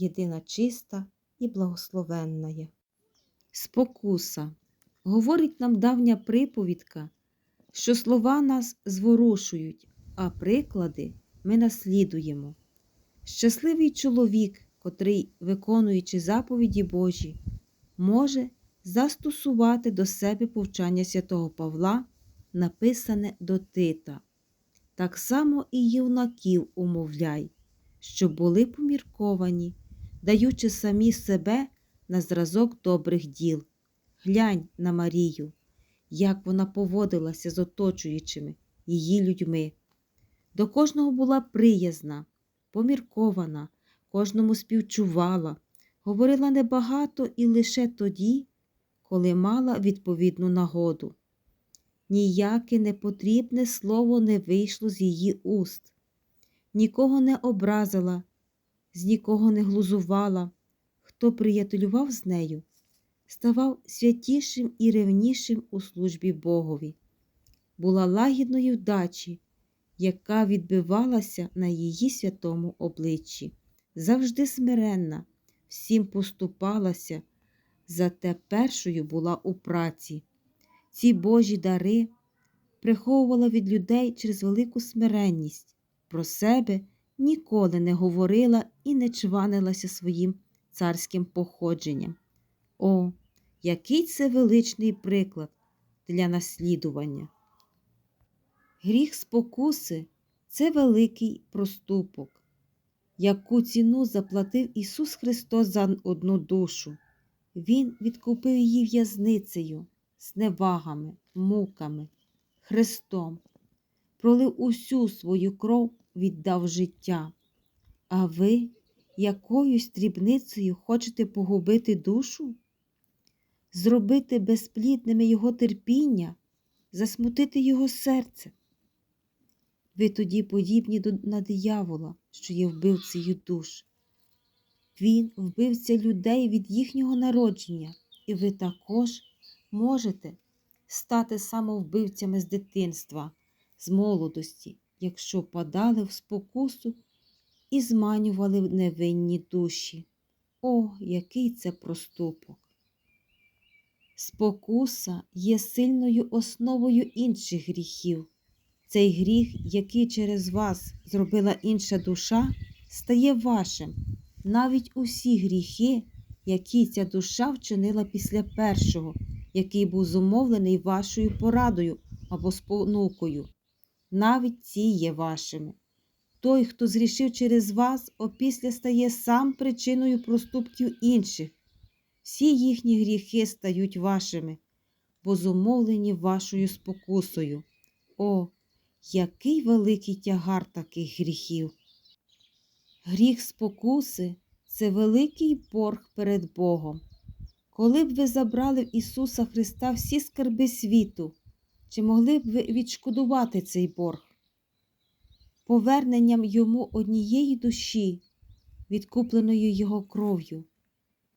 єдина чиста і благословенна. є. Спокуса. Говорить нам давня приповідка, що слова нас зворушують, а приклади ми наслідуємо. Щасливий чоловік, котрий, виконуючи заповіді Божі, може застосувати до себе повчання святого Павла, написане до Тита. Так само і юнаків умовляй, щоб були помірковані, даючи самі себе на зразок добрих діл. Глянь на Марію, як вона поводилася з оточуючими її людьми. До кожного була приязна, поміркована, кожному співчувала, говорила небагато і лише тоді, коли мала відповідну нагоду. Ніяке непотрібне слово не вийшло з її уст, нікого не образила, з нікого не глузувала, хто приятелював з нею, ставав святішим і ревнішим у службі Богові, була лагідної вдачі, яка відбивалася на її святому обличчі, завжди смиренна, всім поступалася зате першою була у праці. Ці Божі дари приховувала від людей через велику смиренність, про себе ніколи не говорила і не чванилася своїм царським походженням. О, який це величний приклад для наслідування! Гріх спокуси це великий проступок, яку ціну заплатив Ісус Христос за одну душу. Він відкупив її в'язницею, зневагами, муками, Христом, пролив усю свою кров, віддав життя. А ви якоюсь дрібницею хочете погубити душу? Зробити безплідними його терпіння, засмутити його серце. Ви тоді подібні на диявола, що є вбивцею душ. Він вбивця людей від їхнього народження, і ви також можете стати самовбивцями з дитинства, з молодості, якщо падали в спокусу і зманювали невинні душі. О, який це проступок! Спокуса є сильною основою інших гріхів. Цей гріх, який через вас зробила інша душа, стає вашим. Навіть усі гріхи, які ця душа вчинила після першого, який був зумовлений вашою порадою або спонукою, навіть ці є вашими. Той, хто зрішив через вас, опісля стає сам причиною проступків інших. Всі їхні гріхи стають вашими, бо зумовлені вашою спокусою. О, який великий тягар таких гріхів! Гріх спокуси це великий борг перед Богом. Коли б ви забрали в Ісуса Христа всі скарби світу, чи могли б ви відшкодувати цей борг? Поверненням йому однієї душі, відкупленої Його кров'ю,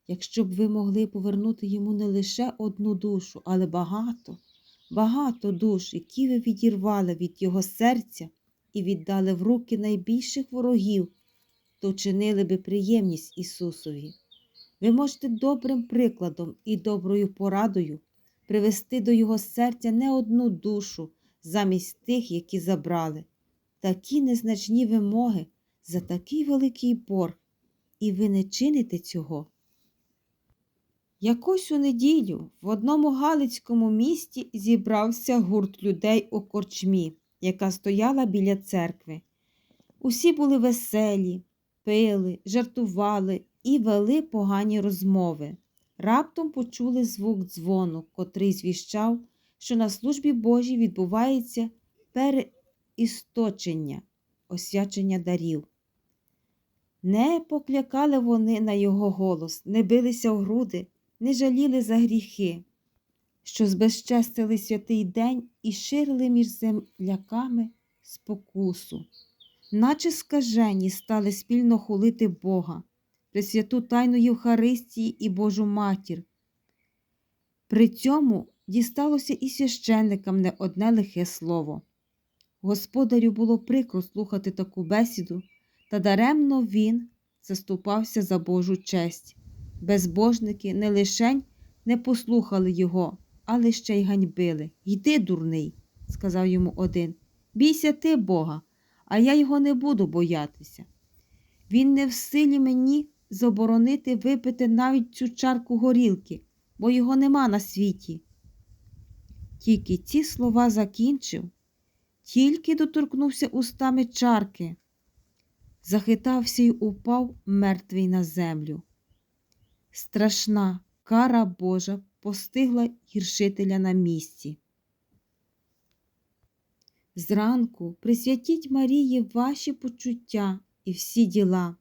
якщо б ви могли повернути йому не лише одну душу, але багато, багато душ, які ви відірвали від Його серця і віддали в руки найбільших ворогів, то чинили би приємність Ісусові. Ви можете добрим прикладом і доброю порадою привести до Його серця не одну душу замість тих, які забрали. Такі незначні вимоги за такий великий борг, і ви не чините цього. Якось у неділю в одному галицькому місті зібрався гурт людей у корчмі, яка стояла біля церкви. Усі були веселі, пили, жартували і вели погані розмови. Раптом почули звук дзвону, котрий звіщав, що на службі Божій відбувається переісточення, освячення дарів. Не поклякали вони на його голос, не билися в груди, не жаліли за гріхи, що збезчестили святий день і ширили між земляками спокусу, наче скажені стали спільно хулити Бога, Пресвяту Тайну Євхаристії і Божу Матір. При цьому дісталося і священникам не одне лихе слово. Господарю було прикро слухати таку бесіду, та даремно він заступався за Божу честь. Безбожники не лишень не послухали його, але ще й ганьбили. Йди, дурний, сказав йому один. Бійся ти Бога, а я його не буду боятися. Він не в силі мені заборонити випити навіть цю чарку горілки, бо його нема на світі. Тільки ці слова закінчив, тільки доторкнувся устами чарки, захитався й упав мертвий на землю. Страшна кара Божа постигла гіршителя на місці. Зранку присвятіть Марії ваші почуття і всі діла,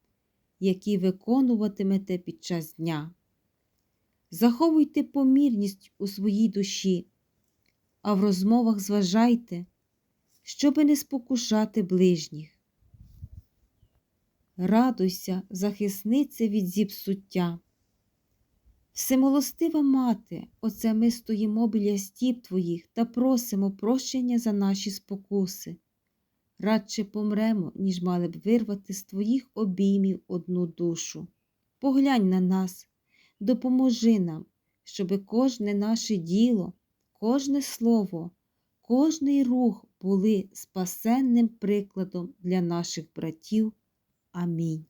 які виконуватимете під час дня. Заховуйте помірність у своїй душі, а в розмовах зважайте, щоби не спокушати ближніх. Радуйся, захисниця від зіпсуття. Всемилостива мати, оце ми стоїмо біля стіп твоїх та просимо прощення за наші спокуси. Радше помремо, ніж мали б вирвати з твоїх обіймів одну душу. Поглянь на нас, допоможи нам, щоби кожне наше діло, кожне слово, кожний рух були спасенним прикладом для наших братів. Амінь.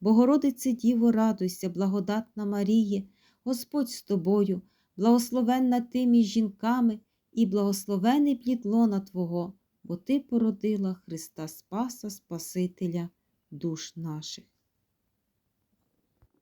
Богородице Діво, радуйся, благодатна Маріє, Господь з тобою, благословенна ти жінками і благословений плід лона Твого, бо Ти породила Христа Спаса, Спасителя душ наших.